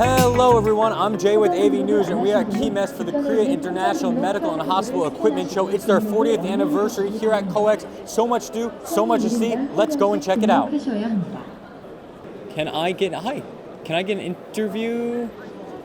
Hello, everyone. I'm Jay with AV News, and we are at KeyMess for the Korea International Medical and Hospital Equipment Show. It's their 40th anniversary here at COEX. So much to do, so much to see. Let's go and check it out. 하셔야 합니다. Can I get hi? Can I get an interview?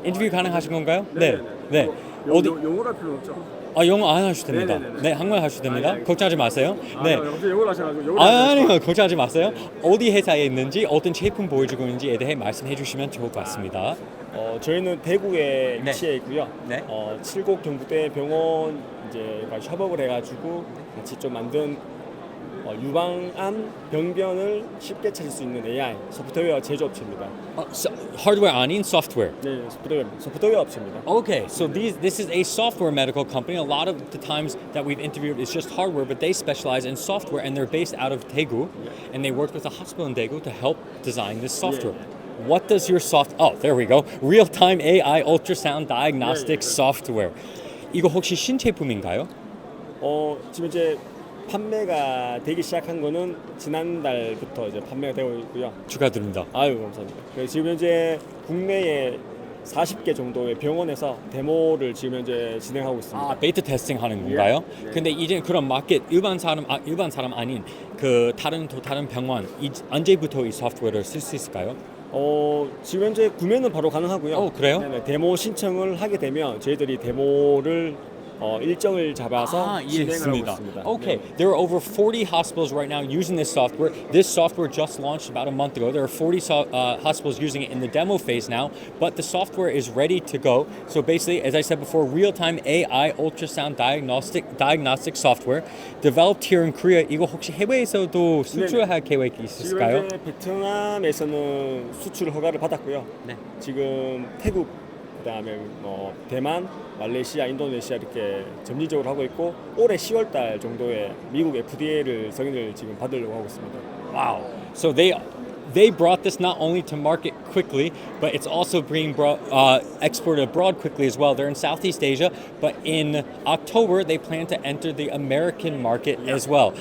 인터뷰 가능하신 건가요? 네. 네. 어디? 영어로 할 필요 없죠. 아 영어 안 하셔도 됩니다. 네네네. 네, 한국말 하셔도 됩니다. 아니, 아니. 걱정하지 마세요. 네. 아, 갑자기 영어로 하셔가지고 영어로 아, 하셔가지고. 아니요, 걱정하지 마세요. 어디 회사에 있는지, 어떤 제품 보여주고 있는지에 대해 말씀해 주시면 좋을 것 같습니다. 어, 저희는 대구에 네. 위치해 있고요. 네. 어, 칠곡 경북대 병원 이제 협업을 해가지고 같이 좀 만든 어, 유방암 병변을 쉽게 찾을 수 있는 AI 소프트웨어 제조업체입니다. 어, so, hardware 아닌 software. 네, 소프트웨어 소프트웨어 업체입니다. Okay, so these this is a software medical company. A lot of the times that we've interviewed is just hardware, but they specialize in software and they're based out of Daegu, and they worked with a hospital in Daegu to help design this software. What does your soft? Oh, there we go. Real-time AI ultrasound diagnostic 네, 네. software. 이거 혹시 신제품인가요? 어, 지금 이제 판매가 되기 시작한 거는 지난달부터 이제 판매가 되고 있고요. 축하드립니다. 아유 감사합니다. 그래서 지금 현재 국내에 40개 정도의 병원에서 데모를 지금 현재 진행하고 있습니다. 아, 베이트 테스팅 하는 건가요? 예. 근데 이제 그런 마켓 일반 사람 아, 일반 사람 아닌 그 다른 또 다른 병원 이, 언제부터 이 소프트웨어를 쓸 수 있을까요? 어, 지금 현재 구매는 바로 가능하고요. 어, 그래요? 네네, 데모 신청을 하게 되면 저희들이 데모를 어, 일정을 잡아서 아, 진행을 하고 이해했습니다. 있습니다. Okay, 네. there are over 40 hospitals right now using this software. This software just launched about a month ago. There are 40 so, uh, hospitals using it in the demo phase now, but the software is ready to go. So basically, as I said before, real-time AI ultrasound diagnostic diagnostic software developed here in Korea. 이거 혹시 해외에서도 수출할 계획이 지금 있을까요? 현재 베트남에서는 수출 허가를 받았고요. 네. 지금 태국 그다음에 뭐 대만, 말레이시아, 인도네시아 이렇게 점진적으로 하고 있고 올해 10월 달 정도에 미국 FDA를 승인을 지금 받으려고 하고 있습니다. Wow. So they they brought this not only to market quickly, but it's also being brought uh, exported abroad quickly as well. They're in Southeast Asia, but in October they plan to enter the American market as well.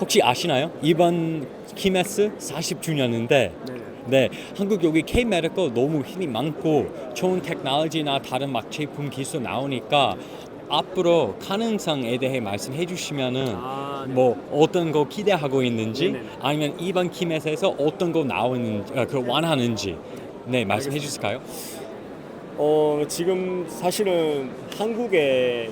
혹시 아시나요? 이번 키메스 40주년인데 네, 한국 여기 K 메디컬 너무 힘이 많고 좋은 테크놀로지나 다른 막 제품 기술 나오니까 앞으로 가능성에 대해 말씀해 주시면은 아, 네. 뭐 어떤 거 기대하고 있는지 네 네. 아니면 이번 키메스에서 어떤 거 나오는 어, 그 원하는지 네 말씀해 주실까요? 어, 지금 사실은 한국의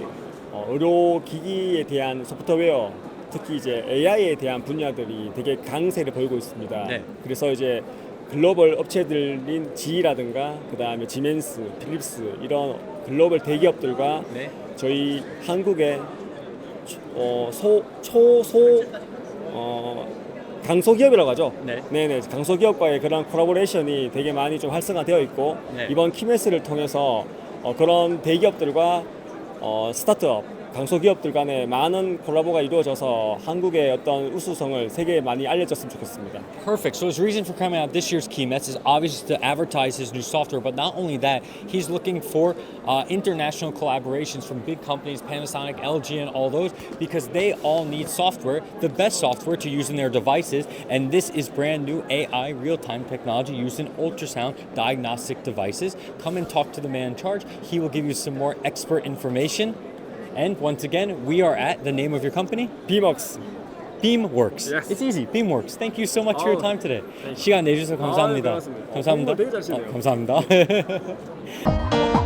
어, 의료 기기에 대한 소프트웨어 특히 이제 AI에 대한 분야들이 되게 강세를 보이고 있습니다. 네. 그래서 이제 글로벌 업체들인 GE라든가 그다음에 지멘스, 필립스 이런 글로벌 대기업들과 네. 저희 한국의 어, 소, 초, 소, 어, 강소기업이라고 하죠. 네. 네네. 강소기업과의 그런 콜라보레이션이 되게 많이 좀 활성화되어 있고 네. 이번 키메스를 통해서 어, 그런 대기업들과 어, 스타트업, 강소기업들 간에 많은 콜라보가 이루어져서 한국의 어떤 우수성을 세계에 많이 알려졌으면 좋겠습니다. Perfect. So his reason for coming out this year's KeyMets is obviously to advertise his new software, but not only that, he's looking for uh, international collaborations from big companies, Panasonic, LG, and all those, because they all need software, the best software to use in their devices, and this is brand new AI real-time technology used in ultrasound diagnostic devices. Come and talk to the man in charge. He will give you some more expert information. And once again, we are at the name of your company. 비먹스. Beamworks. Yes. It's easy. Beamworks. Thank you so much for your Oh, time today. thank you. 시간 내주셔서 감사합니다. 아, 네, 고맙습니다. 감사합니다. 어, 되게 잘하시네요. 어, 감사합니다.